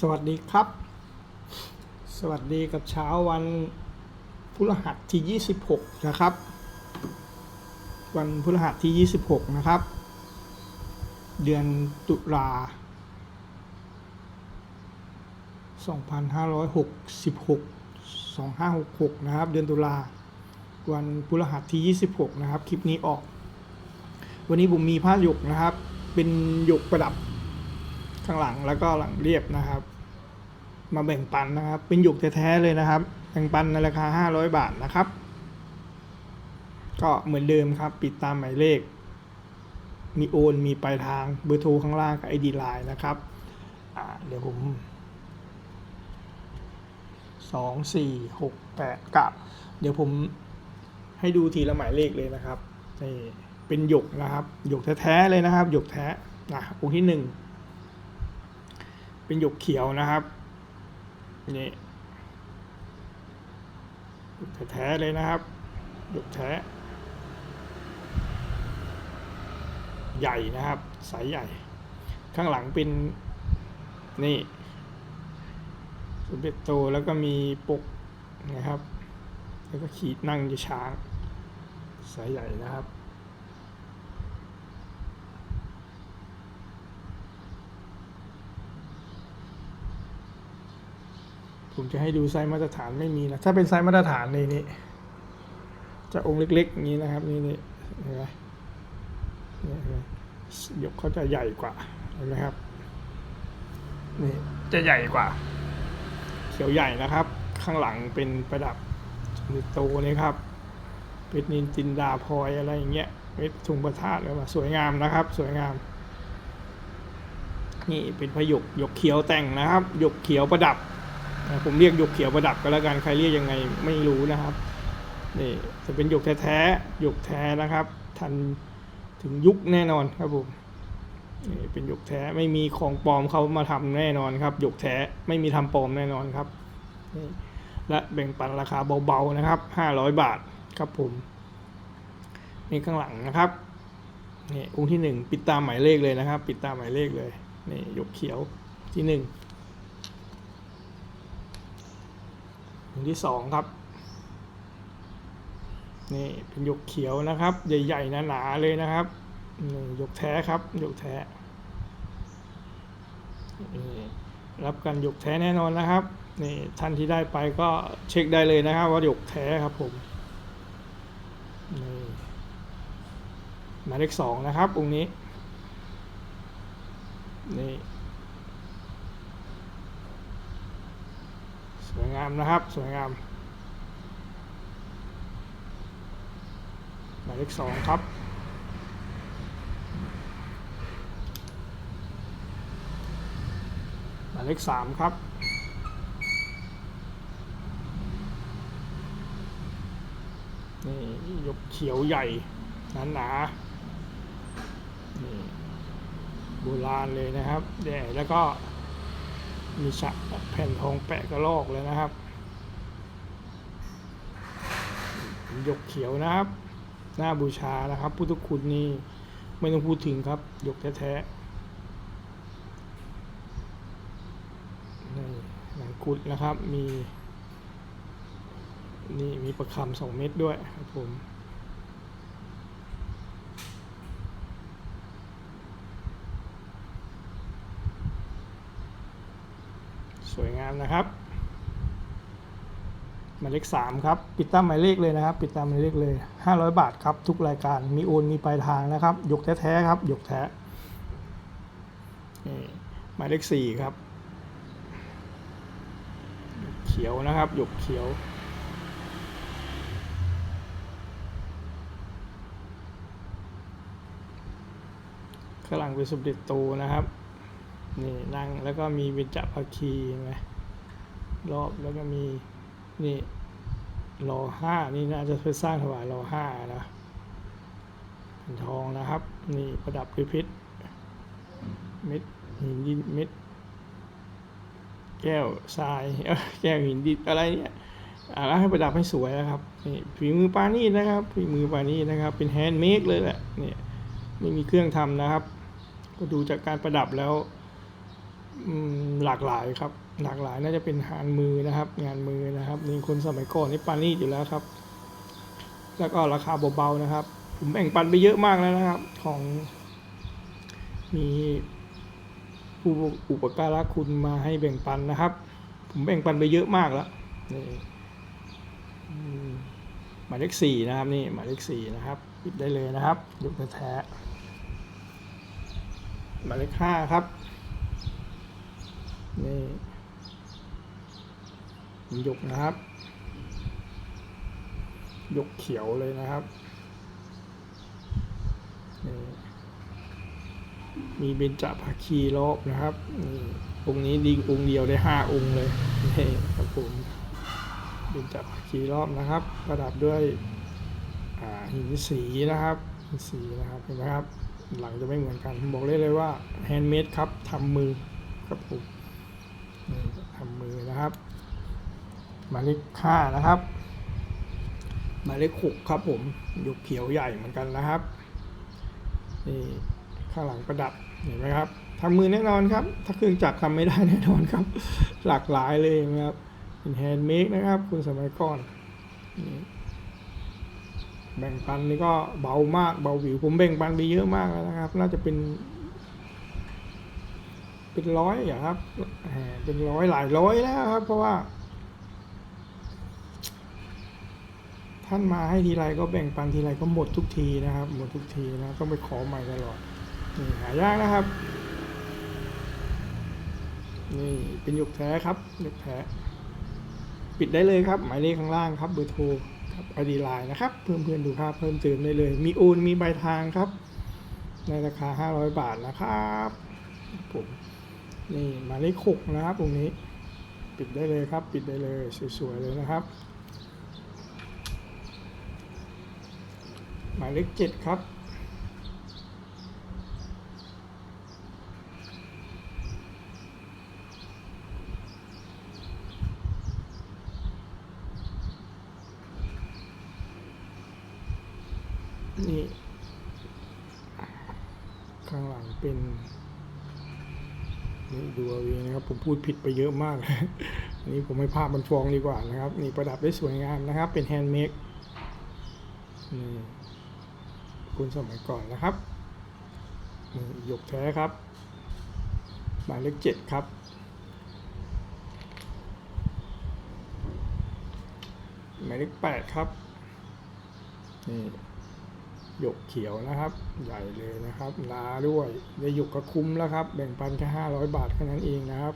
สวัสดีครับ สวัสดีกับเช้าวันพฤหัสที่ 26 นะครับ วันพฤหัสที่ 26 นะครับ เดือนตุลา 2566 2566 นะครับ เดือนตุลา วันพฤหัสที่ 26 นะครับ คลิปนี้ออก วันนี้ผมมีผ้าหยกนะครับ เป็นหยกประดับ ข้างหลังแล้วก็หลังเรียบนะครับ มาแบ่งปันนะครับ เป็นหยกแท้ๆเลยนะครับ แบ่งปันในราคา 500 บาทนะครับ ก็เหมือนเดิมครับ ปิดตามหมายเลข มีโอน มีปลายทางเบอร์โทรข้างล่างกับไอดีไลน์นะครับเดี๋ยวผมสองสี่หกแปดกับเดี๋ยวผมให้ดูทีละหมายเลขเลยนะครับนี่เป็นหยกนะครับหยกแท้ๆเลยนะครับหยกแท้นะองค์ที่หนึ่ง เป็นหยกเขียวนะครับนี่หยกแท้เลยนะครับหยกแท้ ใหญ่นะครับสายใหญ่ ข้างหลังเป็นนี่สมเด็จโตแล้วก็มีปกนะครับ แล้วก็ขีดนั่งจะช้างสายใหญ่นะครับ ผมจะให้ดูไซส์มาตรฐานไม่มีนะ ถ้าเป็นไซส์มาตรฐานนี่นี่จะองค์เล็กๆอย่างนี้นะครับ นี่นี่เห็นไหมนี่เห็นไหมยกเขาจะใหญ่กว่าเห็นไหมครับ นี่จะใหญ่กว่า เขียวใหญ่นะครับ ข้างหลังเป็นประดับโตเลยครับเพชรนินจินดาพลอยอะไรอย่างเงี้ยเพชรทุงประทาดอะไรมาสวยงามนะครับ สวยงาม นี่เป็นพยกหยกเขียวแต่งนะครับหยกเขียวประดับ ผมเรียกหยกเขียวประดับก็แล้วกันใครเรียกยังไงไม่รู้นะครับนี่จะเป็นหยกแท้ๆหยกแท้นะครับ ทันถึงยุคแน่นอนครับผมนี่เป็นหยกแท้ไม่มีของปลอมเขามาทำแน่นอนครับหยกแท้ไม่มีทำปลอมแน่นอนครับนี่และแบ่งปันราคาเบาๆนะครับ 500 บาทครับผมนี่ข้างหลังนะครับนี่องค์ที่ 1 ปิดตามหมายเลขเลยนะครับ ปิดตามหมายเลขเลยนี่หยกเขียวที่ 1 ยุคที่สองครับนี่เป็นหยกเขียวนะครับ ใหญ่ๆหนาๆเลยนะครับนี่หยกแท้ครับหยกแท้รับกันหยกแท้แน่นอนนะครับนี่ท่านที่ได้ไปก็เช็คได้เลยนะครับ ว่าหยกแท้ครับผมนี่หมายเลขสองนะครับองค์นี้นี่ามนะครับ สวยงามหมายเลขสองครับหมายเลขสามครับนี่ยกเขียวใหญ่หนาหนานี่โบราณเลยนะครับแด่แล้วก็ มีฉะแผ่นทองแปะกระลอกเลยนะครับ หยกเขียวนะครับ หน้าบูชานะครับ พุทธคุณนี่ไม่ต้องพูดถึงครับ หยกแท้ๆนี่หนังกุดนะครับ มี นี่มีประคำสองเม็ดด้วยครับผม สวยงาม นะครับ หมายเลขสามครับ ปิดตามหมายเลขเลยนะครับ ปิดตามหมายเลขเลย 500 บาทครับ ทุกรายการมีโอนมีปลายทางนะครับยกแท้ๆครับยกแท้นี่หมายเลขสี่ครับเขียวนะครับยกเขียวขลังเป็นสมเด็จโตนะครับนี่นั่งแล้วก็มีเบญจภาคีไหม รอบแล้วก็มีนี่รอห้านี่น่าจะเพื่อสร้างถวายรอห้านะเป็นทองนะครับ นี่ประดับด้วยเพชรเม็ดหินดินเม็ดแก้วทรายแก้วหินดินอะไรเนี่ยอ่าแล้วให้ประดับให้สวยนะครับนี่ฝีมือปานี่นะครับฝีมือปานี่นะครับ เป็นแฮนด์เมดเลยแหละเนี่ยไม่มีเครื่องทำนะครับ ก็ดูจากการประดับแล้ว หลากหลายครับ หลากหลายน่าจะเป็นงานมือนะครับ งานมือนะครับนี่คนสมัยก่อนนี่ปานีตอยู่แล้วครับ แล้วก็ราคาเบาๆนะครับ ผมแบ่งปันไปเยอะมากแล้วนะครับ ของ มีผู้อุปการะคุณมาให้แบ่งปันนะครับ ผมแบ่งปันไปเยอะมากแล้วนี่หมายเลขสี่นะครับนี่หมายเลขสี่นะครับปิดได้เลยนะครับยกแท้หมายเลขห้าครับ นี่ผมยกนะครับยกเขียวเลยนะครับนี่มีเบญจภาคีรอบนะครับนี่องค์นี้ดีองค์เดียวได้ห้าองค์เลยนี่ครับผมเบญจภาคีรอบนะครับ ประดับด้วยหินสีนะครับหินสีนะครับเห็นไหมครับหลังจะไม่เหมือนกันผมบอกเลยเลยว่าแฮนด์เมดครับทำมือครับผม ทำมือนะครับ หมายเลขห้านะครับ หมายเลขหกครับผมยกเขียวใหญ่เหมือนกันนะครับนี่ข้างหลังประดับเห็นไหมครับทำมือแน่นอนครับ ถ้าเครื่องจักรทำไม่ได้แน่นอนครับ หลากหลายเลยนะครับเป็นแฮนด์เมดนะครับ คุณสมัยก่อนแบ่งปันนี่ก็เบามากเบาหวิวผมแบ่งปันไปเยอะมากแล้วนะครับ น่าจะเป็น เป็นร้อยอย่างครับแหมเป็นร้อยหลายร้อยแล้วครับ เพราะว่า ท่านมาให้ทีไรก็แบ่งปันทีไรก็หมดทุกทีนะครับ หมดทุกทีนะต้องไปขอใหม่ตลอดนี่หายากนะครับ นี่เป็นหยกแท้ครับหยกแท้ปิดได้เลยครับ หมายเลขข้างล่างครับเบอร์โทรครับไอดีไลน์นะครับ เพื่อนเพื่อนๆดูภาพเพิ่มเติมได้เลย มีโอนมีใบทางครับ ในราคา 500 บาทนะครับผม นี่หมายเลขหกนะครับตรงนี้ปิดได้เลยครับ ปิดได้เลยสวยๆเลยนะครับ หมายเลขเจ็ดครับนี่ข้างหลังเป็น นี่ดูเอาเองนะครับ ผมพูดผิดไปเยอะมากอันนี้ผมให้ภาพมันฟองดีกว่านะครับ นี่ประดับได้สวยงามนะครับ เป็นแฮนด์เมดนี่คุณสมัยก่อนนะครับนี่หยกแท้ครับหมายเลขเจ็ดครับหมายเลขแปดครับนี่ หยกเขียวนะครับ ใหญ่เลยนะครับนาด้วยได้หยกก็คุ้มแล้วครับ แบ่งปันแค่ห้าร้อยบาทแค่นั้นเองนะครับ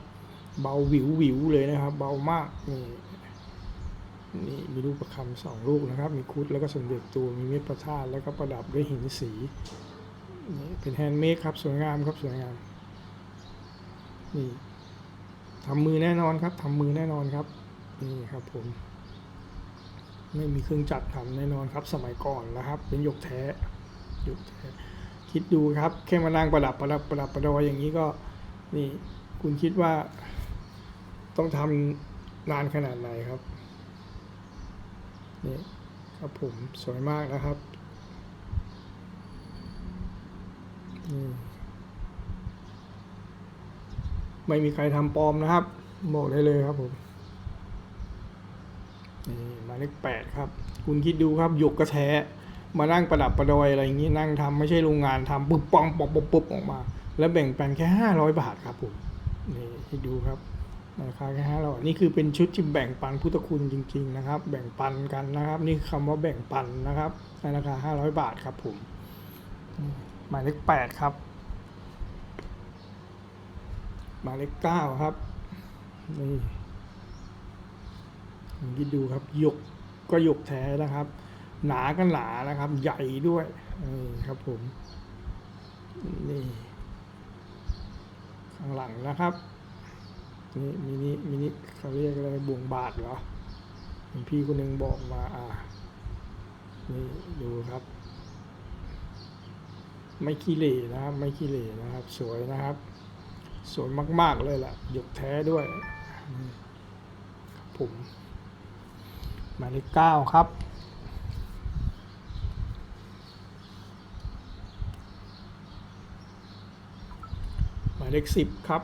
เบาวิววิวเลยนะครับ เบามากนี่นี่มีลูกประคำสองลูกนะครับ มีคุดแล้วก็สมเด็จตัวมีเม็ดประทาตแล้วก็ประดับด้วยหินสีนี่เป็นแฮนด์เมดครับสวยงามครับสวยงามนี่ทำมือแน่นอนครับทำมือแน่นอนครับนี่ครับผม ไม่มีเครื่องจักรทำแน่นอนครับสมัยก่อนนะครับ เป็นหยกแท้หยกแท้คิดดูครับ แค่มานั่งประดับประดับประดับประดอยอย่างนี้ก็นี่คุณคิดว่า ต้องทำนานขนาดไหนครับนี่ครับผมสวยมากนะครับนี่ไม่มีใครทำปลอมนะครับบอกได้เลยครับผม นี่หมายเลขแปดครับ คุณคิดดูครับหยกกระแทมานั่งประดับประดอยอะไรอย่างนี้นั่งทำไม่ใช่โรงงานทำปุ๊บปองปอบปุ๊บออกมา แล้วแบ่งปันแค่ห้าร้อยบาทครับผมนี่ให้ดูครับราคาแค่ห้าร้อยนี่คือเป็นชุดที่แบ่งปันพุทธคุณจริง ๆ นะครับ แบ่งปันกันนะครับ นี่คือคำว่าแบ่งปันนะครับในราคาห้าร้อยบาทครับผมหมายเลขแปดครับหมายเลขเก้าครับนี่ คิดดูครับหยกก็หยกแท้นะครับ หนาก็หนานะครับ ใหญ่ด้วยนี่ครับผมนี่ข้างหลังนะครับนี่มินิมินิเขาเรียกอะไรบ่วงบาทเหรอพี่คนหนึ่งบอกมาอ่านี่ดูครับ ไม่ขี้เหร่นะครับ ไม่ขี้เหร่นะครับ สวยนะครับ สวยมาก ๆ เลยล่ะหยกแท้ด้วยผม หมายเลขเก้าครับ หมายเลขสิบครับ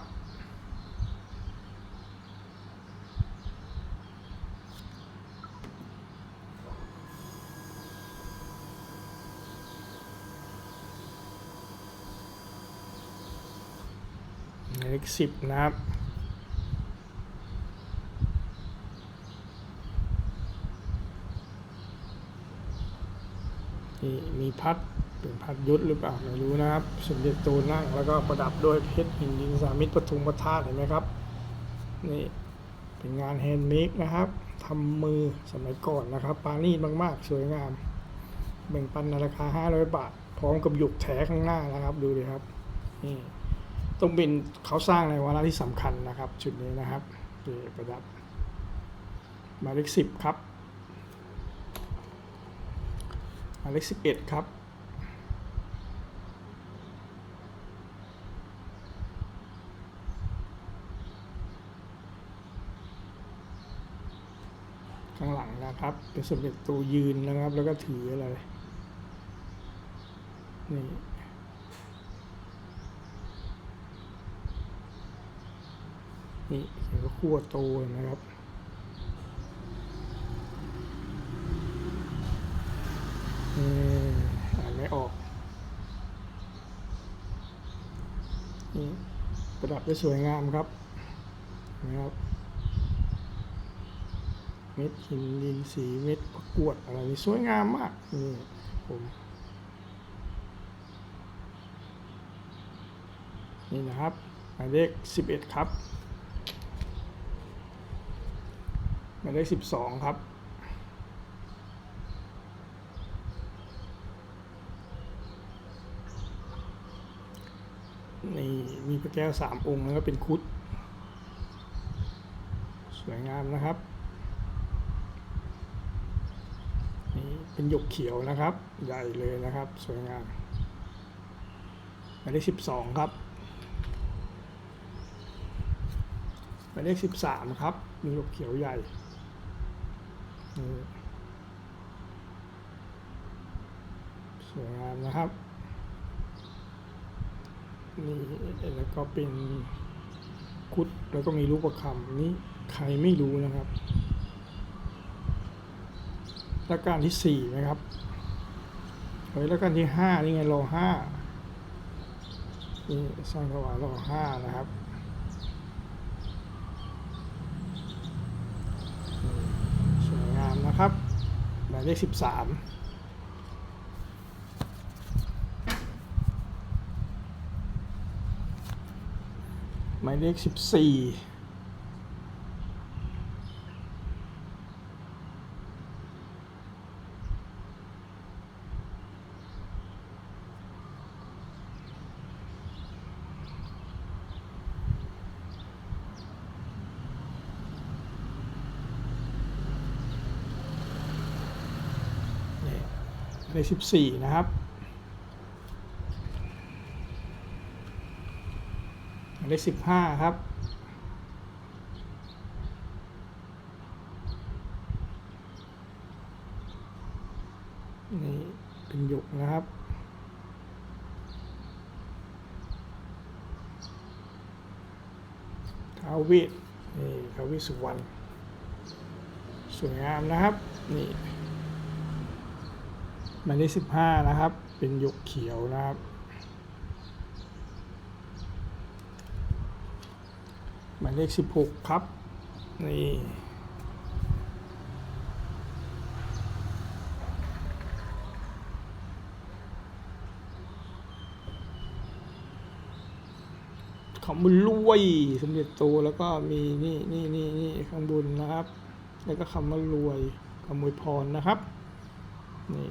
หมายเลขสิบนะครับ นี่มีพัดเป็นพัดยุทธหรือเปล่าไม่รู้นะครับ สมเด็จโตนั่งแล้วก็ประดับด้วยเพชรหินดินสามิตรปทุมประทาเห็นไหมครับนี่เป็นงานแฮนด์เมดนะครับทำมือสมัยก่อนนะครับ ปานีตมากๆ สวยงามแบ่งปันในราคา 500 บาท พร้อมกับหยุกแถข้างหน้านะครับ ดูดิครับนี่ต้องเป็นเขาสร้างในวาระที่สำคัญนะครับ ชุดนี้นะครับประดับหมายเลขสิบครับ ห มายเลขสิบเอ็ดครับข้างหลังนะครับ เป็นสมเด็จตัวยืนนะครับ แล้วก็ถืออะไร นี่นี่เขียนว่าขั้วโตเห็นะครับ อ่านไม่ออก นี่ประดับได้สวยงามครับนะครับ เม็ดหินดินสีเม็ดประกวดอะไรนี่สวยงามมาก นี่ผมนี่นะครับหมายเลขสิบเอ็ดครับหมายเลขสิบสองครับ นี่มีพระแก้วสามองค์แล้วก็เป็นคุด สวยงามนะครับ นี่เป็นหยกเขียวนะครับ ใหญ่เลยนะครับ สวยงามหมายเลขสิบสองครับหมายเลขสิบสามครับ มีหยกเขียวใหญ่สวยงามนะครับ นี่แล้วก็เป็นคุดแล้วก็มีลูประคำนี่ใครไม่รู้นะครับรัชกาลที่สี่นะครับเฮ้ยรัชกาลที่ห้านี่ไงรอห้านี่สร้างถวายรอห้านะครับสวยงามนะครับหมายเลขสิบสามายเลขสิบสี่นี่ยเลขสิบสี่นะครับ หมาย เลขสิบห้าครับ นี่เป็นหยกนะครับ ท้าวเวทนี่ท้าวเวสสุวรรณสวยงามนะครับ นี่หมายเลขสิบห้านะครับ เป็นหยกเขียวนะครับ หมาย เลขสิบหกครับ นี่เขามันรวยสมเด็จโตแล้วก็มีนี่นี่นี่นี่ข้างบนนะครับ แล้วก็คำว่ารวยขโมยพรนะครับ นี่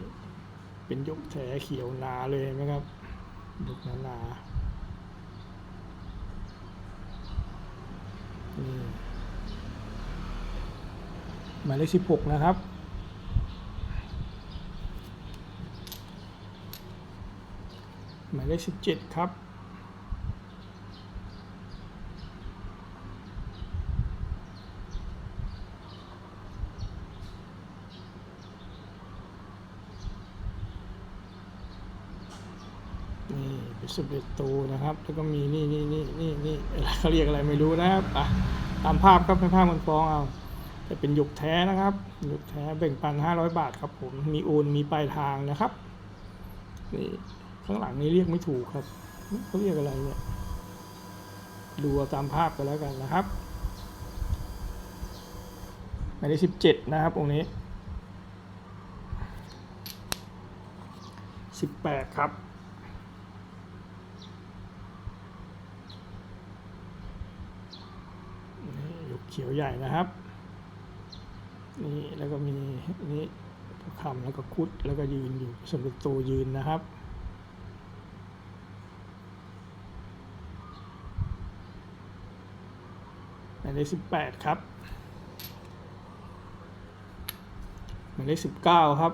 เป็นยกแถเขียวนาเลยนไหมครับยกนานาๆนี่ หมายเลขสิบหกนะครับหมายเลขสิบเจ็ดครับนี่เป็นสมเด็จโตนะครับ แล้วก็มีนี่นี่นี่นี่นี่เขาเรียกอะไรไม่รู้นะครับอะตามภาพครับให้ภาพมันฟ้องเอา แต่เป็นหยกแท้นะครับหยกแท้แบ่งปัน500บาทครับผมมีโอนมีปลายทางนะครับนี่ข้างหลังนี้เรียกไม่ถูกครับเขาเรียกอะไรเนี่ยดูตามภาพกันแล้วกันนะครับหมายเลขสิบเจ็ดนะครับองค์นี้สิบแปดครับนี่หยกเขียวใหญ่นะครับ นี่แล้วก็มีนี่พระคำแล้วก็คุดแล้วก็ยืนอยู่ส่วนประตยืนนะครับหมายเลขสิบแปดครับหมายเลขสิบเก้าครับ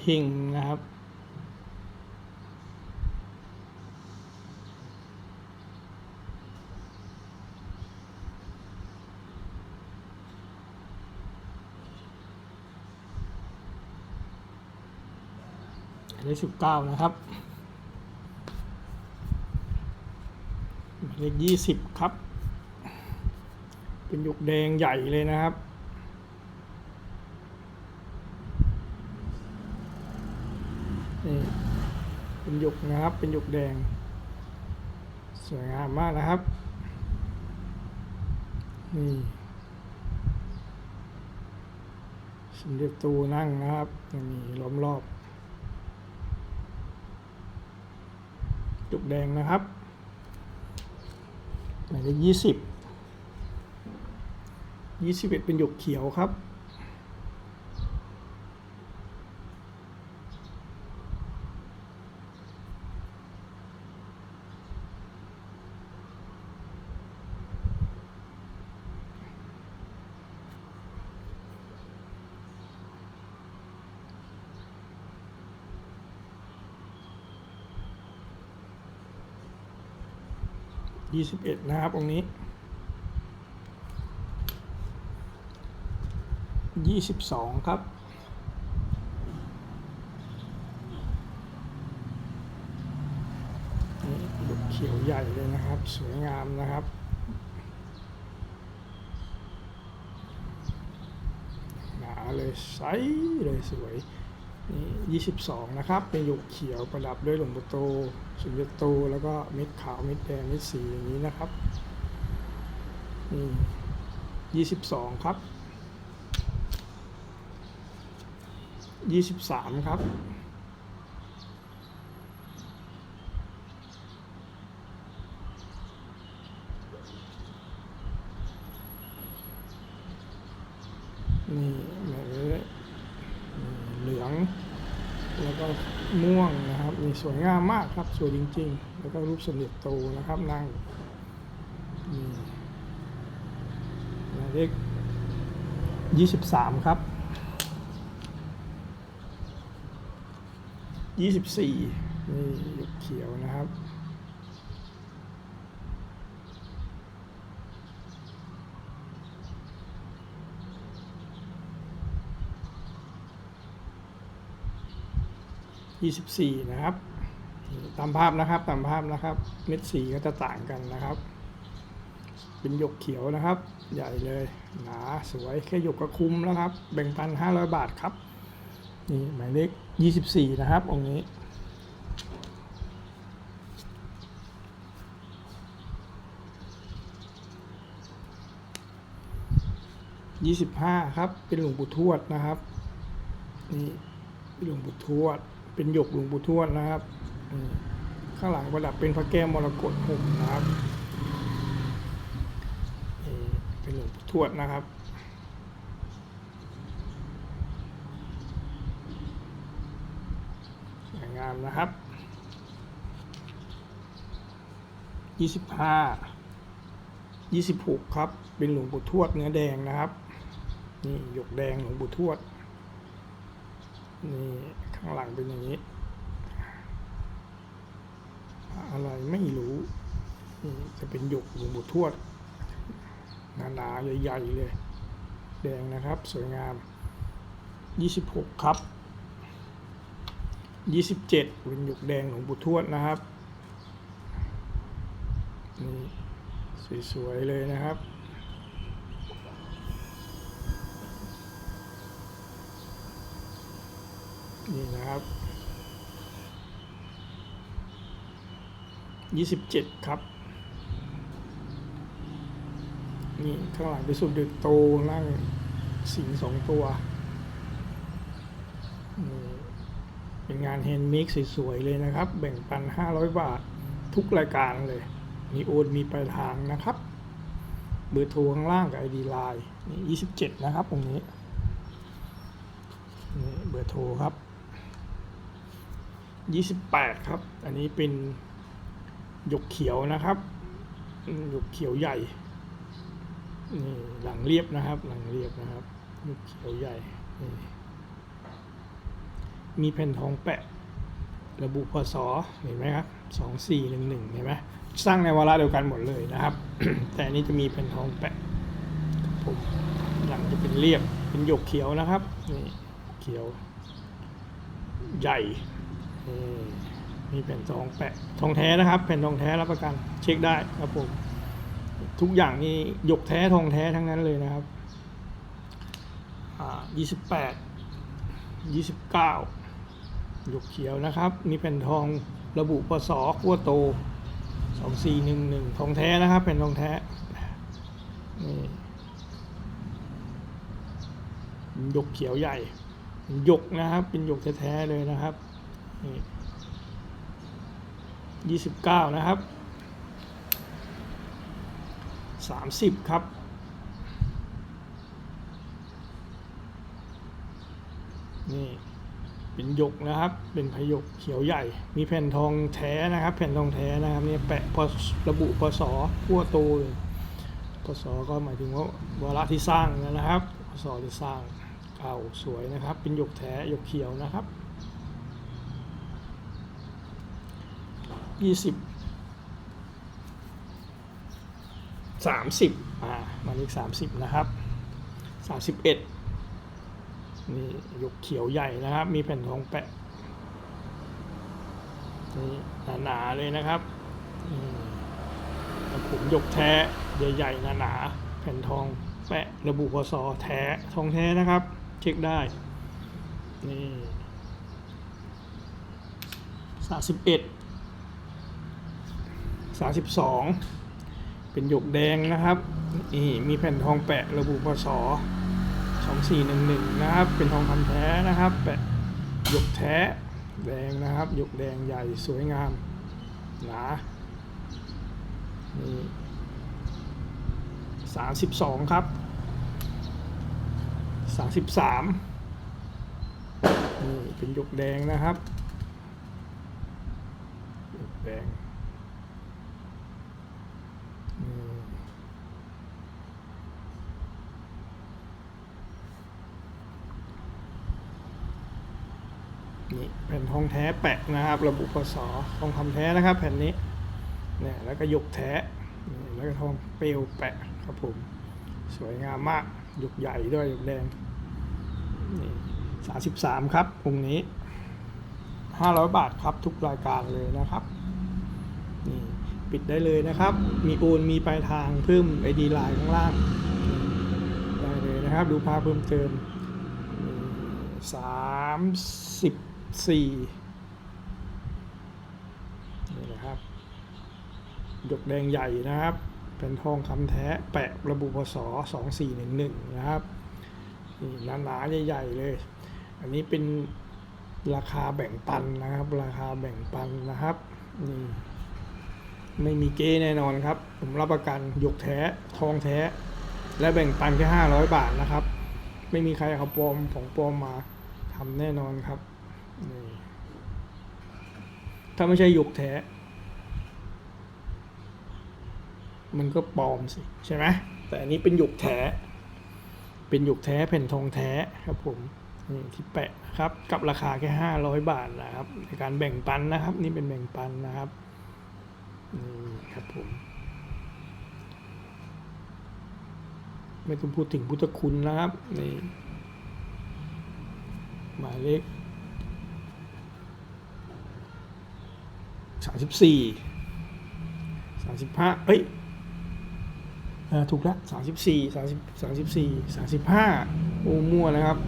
คำว่งนะครับ หมายเลขสิบเก้านะครับ หมายเลขยี่สิบครับ เป็นหยกแดงใหญ่เลยนะครับ นี่เป็นหยกนะครับ เป็นหยกแดง สวยงามมากนะครับ นี่สมเด็จตูนั่งนะครับยังมีล้อมรอบหยกแดงนะครับหมายเลขยี่สิบยี่สิบเอ็ดเป็นหยกเขียวครับ ยี่สิบเอ็ดนะครับองค์นี้ยี่สิบสองครับนี่ลูกเขียวใหญ่เลยนะครับ สวยงามนะครับหนาเลยใสเลยสวย นี่ยี่สิบสองนะครับ เป็นหยกเขียวประดับด้วยหลวงปู่โตสุญญโต แล้วก็เม็ดขาว เม็ดแดง เม็ดสีอย่างนี้นะครับ นี่ยี่สิบสองครับยี่สิบสามครับ นี่หมายเลข เหลือง แล้วก็ ม่วงนะครับมีสวยงามมากครับสวยจริง ๆ แล้วก็รูปสมเด็จโตนะครับนั่งนี่หมายเลขยี่สิบสามครับยี่สิบสี่นี่เขียวนะครับ 24 นะครับ ตามภาพนะครับตามภาพนะครับ เม็ดสีก็จะต่างกันนะครับ เป็นหยกเขียวนะครับ ใหญ่เลยหนาสวยแค่หยกก็คุ้มแล้วครับ แบ่งปัน 500 บาทครับ นี่หมายเลข 24 นะครับองค์นี้25ครับ เป็นหลวงปู่ทวดนะครับ นี่หลวงปู่ทวด เป็นหยกหลวงปู่ทวดนะครับข้างหลังประดับเป็นพระแก้วมรกตหุ่มนะครับเป็นหลวงปู่ทวดนะครับสวยงามนะครับยี่สิบห้ายี่สิบหกครับ เป็นหลวงปู่ทวดเนื้อแดงนะครับ นี่หยกแดงหลวงปู่ทวด นี่ข้างหลังเป็นอย่างนี้ อะไรไม่รู้นี่จะเป็นหยกหลวงปู่ทวดหนาๆใหญ่ๆเลย แดงนะครับ สวยงาม 26 ครับ 27เป็นหยกแดงหลวงปู่ทวดนะครับนี่สวยๆเลยนะครับ นี่นะครับยี่สิบเจ็ดครับ นี่ข้างหลังเป็นสุดเด็กโตล่างสิงสองตัวนี่เป็นงานแฮนด์เมดสวยๆเลยนะครับ แบ่งปัน500บาททุกรายการเลย มีโอนมีปลายทางนะครับ เบอร์โทรข้างล่างกับ ID Line นี่27นะครับตรงนี้นี่เบอร์โทรครับ 28 ครับ อันนี้เป็นหยกเขียวนะครับ หยกเขียวใหญ่ นี่หลังเรียบนะครับ หลังเรียบนะครับลูกเขียวใหญ่ มีแผ่นทองแปะ ระบุพศเห็นไหมครับสองสี่หนึ่งหนึ่งเห็นไหมสร้างในวาระเดียวกันหมดเลยนะครับ แต่อันนี้จะมีแผ่นทองแปะผมหลังจะเป็นเรียบ เป็นหยกเขียวนะครับ นี่ เขียว ใหญ่ มีแผ่นทองแปะทองแท้นะครับ แผ่นทองแท้รับประกันเช็คได้ครับผมทุกอย่างนี่หยกแท้ทองแท้ทั้งนั้นเลยนะครับอ่ายี่สิบแปดยี่สิบเก้าหยกเขียวนะครับมีแผ่นทองระบุปศขั้วโตสองสี่หนึ่งหนึ่งทองแท้นะครับแผ่นทองแท้นี่หยกเขียวใหญ่หยกนะครับ เป็นหยกแท้ๆเลยนะครับ นี่ยี่สิบเก้านะครับสามสิบครับนี่เป็นหยกนะครับ เป็นพยกเขียวใหญ่ มีแผ่นทองแท้นะครับ แผ่นทองแท้นะครับนี่แปะพอระบุพศพั่วโตเลยพศก็หมายถึงว่าวาระที่สร้างนะครับพศที่สร้างเก่าสวยนะครับ เป็นหยกแท้หยกเขียวนะครับ ยี่สิบสามสิบอ่ามาเลขสามสิบนะครับสามสิบเอ็ดนี่ยกเขียวใหญ่นะครับ มีแผ่นทองแปะนี่หนาๆเลยนะครับอืมแล้วผมยกแท้ใหญ่ๆหนาๆแผ่นทองแปะระบุพศแท้ทองแท้นะครับ เช็คได้นี่สามสิบเอ็ด สามสิบสองเป็นหยกแดงนะครับนี่มีแผ่นทองแปะระบุพศ2411 นะครับ เป็นทองคำแท้นะครับ แปะหยกแท้แดงนะครับหยกแดงใหญ่สวยงามหนานี่32ครับ33นี่เป็นหยกแดงนะครับหยกแดง อืม นี่แผ่นทองแท้แปะนะครับ ระบุพศทองคำแท้นะครับ แผ่นนี้เนี่ยแล้วก็หยกแท้แล้วก็ทองเปลวแปะครับผมสวยงามมากหยกใหญ่ด้วยหยกแดงนี่สาสิบสามครับองค์นี้ห้าร้อยบาทครับทุกรายการเลยนะครับนี่ปิดได้เลยนะครับ มีโอนมีปลายทางเพิ่มไอดีไลน์ข้างล่างได้เลยนะครับ ดูภาพเพิ่มเติมสามสิบ สี่นี่นะครับหยกแดงใหญ่นะครับ เป็นทองคำแท้แปะระบุพศสองสี่หนึ่งหนึ่งนะครับนี่หนาๆใหญ่ๆเลย อันนี้เป็นราคาแบ่งปันนะครับ ราคาแบ่งปันนะครับนี่ไม่มีเก้แน่นอนครับ ผมรับประกันหยกแท้ทองแท้ และแบ่งปันแค่ห้าร้อยบาทนะครับ ไม่มีใครเอาปลอมของปลอมมาทำแน่นอนครับ ถ้าไม่ใช่หยกแท้ มันก็ปลอมสิ ใช่ไหมแต่อันนี้เป็นหยกแท้ เป็นหยกแท้แผ่นทองแท้ครับผมนี่ที่แปะนะครับกับราคาแค่ห้าร้อยบาทนะครับ ในการแบ่งปันนะครับ นี่เป็นแบ่งปันนะครับนี่ครับผมไม่ต้องพูดถึงพุทธคุณนะครับนี่หมายเลข สามสิบสี่สา35เอ้ยเออถูกแล้ว34 30 34 35โอ้มั่วนะครับ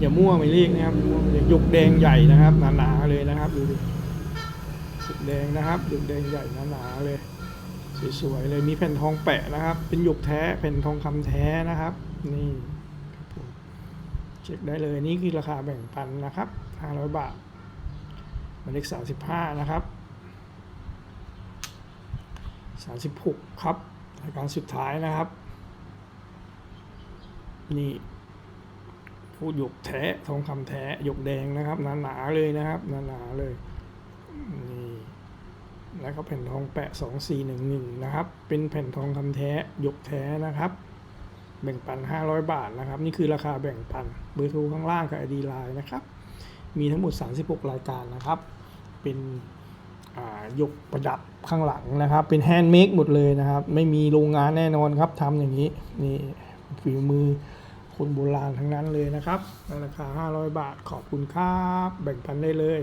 อย่ามั่วไม่เลขนะครับอย่ามั่วไม่เลขหยกแดงใหญ่นะครับหนาๆเลยนะครับดูดิหยกแดงนะครับหยกแดงใหญ่หนาๆเลยสวยๆเลยมีแผ่นทองแปะนะครับ เป็นหยกแท้แผ่นทองคำแท้นะครับ นี่เช็คได้เลยนี่คือราคาแบ่งปันนะครับ500บาท หมายเลข35นะครับ36ครับรายการสุดท้ายนะครับ นี่พูดหยกแท้ทองคำแท้หยกแดงนะครับหนาๆเลยนะครับหนาๆเลยนี่แล้วก็แผ่นทองแปะ2411นะครับ เป็นแผ่นทองคำแท้หยกแท้นะครับ แบ่งปัน500บาทนะครับ นี่คือราคาแบ่งปันเบอร์โทรข้างล่างกับ ID Line นะครับ มีทั้งหมด36รายการนะครับ เป็นยกประดับข้างหลังนะครับ เป็นแฮนด์เมดหมดเลยนะครับ ไม่มีโรงงานแน่นอนครับทำอย่างนี้นี่ฝีมือคนโบราณทั้งนั้นเลยนะครับราคา 500 บาทขอบคุณครับ แบ่งปันได้เลย